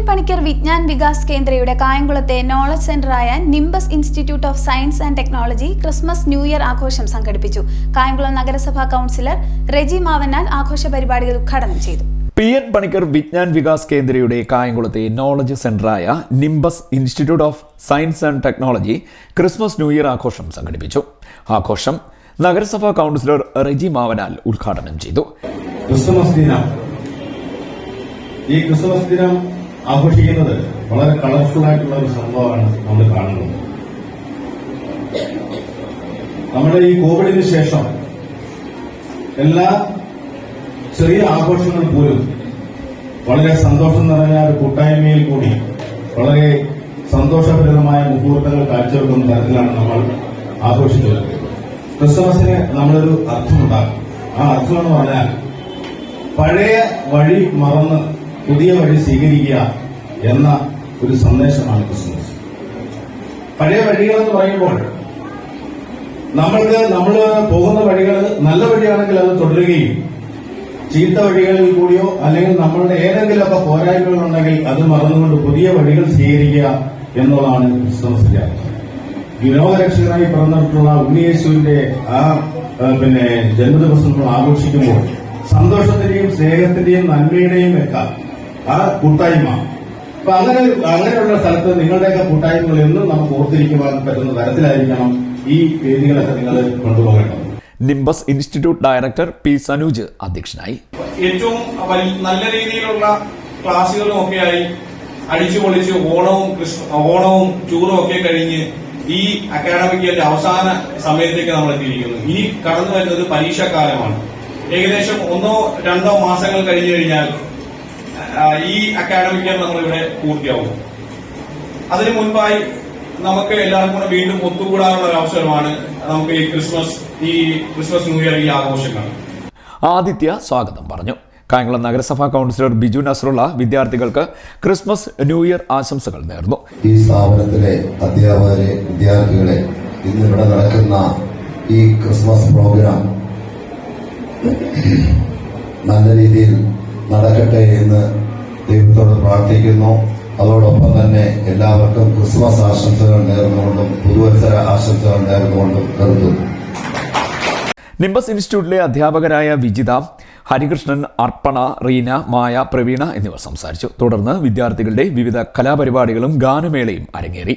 N Panicker Vigyan Vikas കേന്ദ്രയുടെ കായംകുളത്തെ knowledge സെന്ററായ Nimbus Institute of Science and Technology Christmas New Year ആഘോഷം സംഘടിപ്പിച്ചു. കായംകുളം നഗരസഭാ കൗൺസിലർ റെജി മാവനാൽ ആഘോഷ പരിപാടികൾ ഉദ്ഘാടനം ചെയ്തു. പി എൻ പണിക്കർ വിജ്ഞാൻ വികാസ് കേന്ദ്രയുടെ കായംകുളത്തെ knowledge സെന്ററായ Nimbus Institute of Science and Technology Christmas New Year ആഘോഷം സംഘടിപ്പിച്ചു. ആഘോഷം നഗരസഭാ കൗൺസിലർ റെജി മാവനാൽ ഉദ്ഘാടനം ചെയ്തു. ക്രിസ്മസ് ദിനം. ഈ ക്രിസ്മസ് ദിനം ആഘോഷിക്കുന്നത് വളരെ കളർഫുൾ ആയിട്ടുള്ള ഒരു സംഭവമാണ് നമ്മൾ കാണുന്നത്. നമ്മുടെ ഈ കോവിഡിന് ശേഷം എല്ലാ ചെറിയ ആഘോഷങ്ങൾ പോലും വളരെ സന്തോഷം നിറഞ്ഞ ഒരു കൂട്ടായ്മയിൽ കൂടി വളരെ സന്തോഷപ്രദമായ മുഹൂർത്തങ്ങൾ കാഴ്ചവെക്കുന്ന തരത്തിലാണ് നമ്മൾ ആഘോഷിച്ചത് ക്രിസ്മസിന് നമ്മളൊരു അർത്ഥമുണ്ടാകും ആ അർത്ഥം എന്ന് പറഞ്ഞാൽ പഴയ വഴി മറന്ന് പുതിയ വഴി സ്വീകരിക്കുക എന്ന ഒരു സന്ദേശമാണ് ക്രിസ്മസ്. പഴയ വഴികൾ എന്ന് പറയുമ്പോൾ നമ്മൾക്ക് നമ്മൾ പോകുന്ന വഴികൾ നല്ല വഴിയാണെങ്കിൽ അത് തുടരുകയും ചീത്ത വഴികളിൽ കൂടിയോ അല്ലെങ്കിൽ നമ്മളുടെ ഏതെങ്കിലുമൊക്കെ പോരായ്മകളുണ്ടെങ്കിൽ അത് മറന്നുകൊണ്ട് പുതിയ വഴികൾ സ്വീകരിക്കുക എന്നുള്ളതാണ് ക്രിസ്മസിന്റെ വിനോദരക്ഷകനായി പറഞ്ഞിട്ടുള്ള ഉണ്ണിയേശുവിന്റെ ആ പിന്നെ ജന്മദിവസം നമ്മൾ ആഘോഷിക്കുമ്പോൾ സന്തോഷത്തിന്റെയും സ്നേഹത്തിന്റെയും നന്മയുടെയും ഒക്കെ ആ കൂട്ടായ്മ. അപ്പൊ അങ്ങനെ അങ്ങനെയുള്ള സ്ഥലത്ത് നിങ്ങളുടെയൊക്കെ കൂട്ടായ്മകൾ എന്നും നമുക്ക് ഓർത്തിരിക്കുവാൻ പറ്റുന്ന തരത്തിലായിരിക്കണം ഈ വേദികളൊക്കെ നിങ്ങൾ കൊണ്ടുപോകേണ്ടത്. Nimbus Institute director P Sanooj അധ്യക്ഷനായി. ഏറ്റവും നല്ല രീതിയിലുള്ള ക്ലാസ്സുകളും ആയി അടിച്ചു പൊളിച്ച് ഓണവും ഓണവും ടൂറും ഒക്കെ കഴിഞ്ഞ് ഈ അക്കാഡമിക് ഇയറിന്റെ അവസാന സമയത്തേക്ക് നമ്മൾ എത്തിയിരിക്കുന്നു. ഇനി കടന്നു വരുന്നത് പരീക്ഷാക്കാലമാണ് ഏകദേശം ഒന്നോ രണ്ടോ മാസങ്ങൾ കഴിഞ്ഞു കഴിഞ്ഞാൽ ഈ അക്കാഡമിക് ഇയർ നമ്മളിവിടെ പൂർത്തിയാവും. അതിനു മുൻപായി നമുക്ക് എല്ലാവർക്കും കൂടെ വീണ്ടും ഒത്തുകൂടാനുള്ള ഒരു അവസരമാണ് നമുക്ക് ഈ ക്രിസ്മസ് ഈ ക്രിസ്മസ് ന്യൂ ഇയർ ഈ ആഘോഷങ്ങൾ. ആദിത്യ സ്വാഗതം പറഞ്ഞു. കായംകുളം നഗരസഭാ കൗൺസിലർ ബിജു നസറുള്ള വിദ്യാർത്ഥികൾക്ക് ക്രിസ്മസ് ന്യൂ ഇയർ ആശംസകൾ നേർന്നു. ഈ സ്ഥാപനത്തിലെ അധ്യാപകരെ വിദ്യാർത്ഥികളെ ഇന്ന് ഇവിടെ നടക്കുന്ന ഈ ക്രിസ്മസ് പ്രോഗ്രാം നല്ല രീതിയിൽ നടക്കട്ടെ എന്ന് പ്രാർത്ഥിക്കുന്നു. അതോടൊപ്പം തന്നെ എല്ലാവർക്കും ക്രിസ്മസ് ആശംസകൾ നേർന്നുകൊണ്ടും പുതുവത്സര ആശംസകൾ നേർന്നുകൊണ്ടും നിർത്തുന്നു നിംബസ് ഇൻസ്റ്റിറ്റ്യൂട്ടിലെ അധ്യാപകരായ വിജിത ഹരികൃഷ്ണൻ അർപ്പണ റീന മായ പ്രവീണ എന്നിവർ സംസാരിച്ചു. തുടർന്ന് വിദ്യാർത്ഥികളുടെ വിവിധ കലാപരിപാടികളും ഗാനമേളയും അരങ്ങേറി.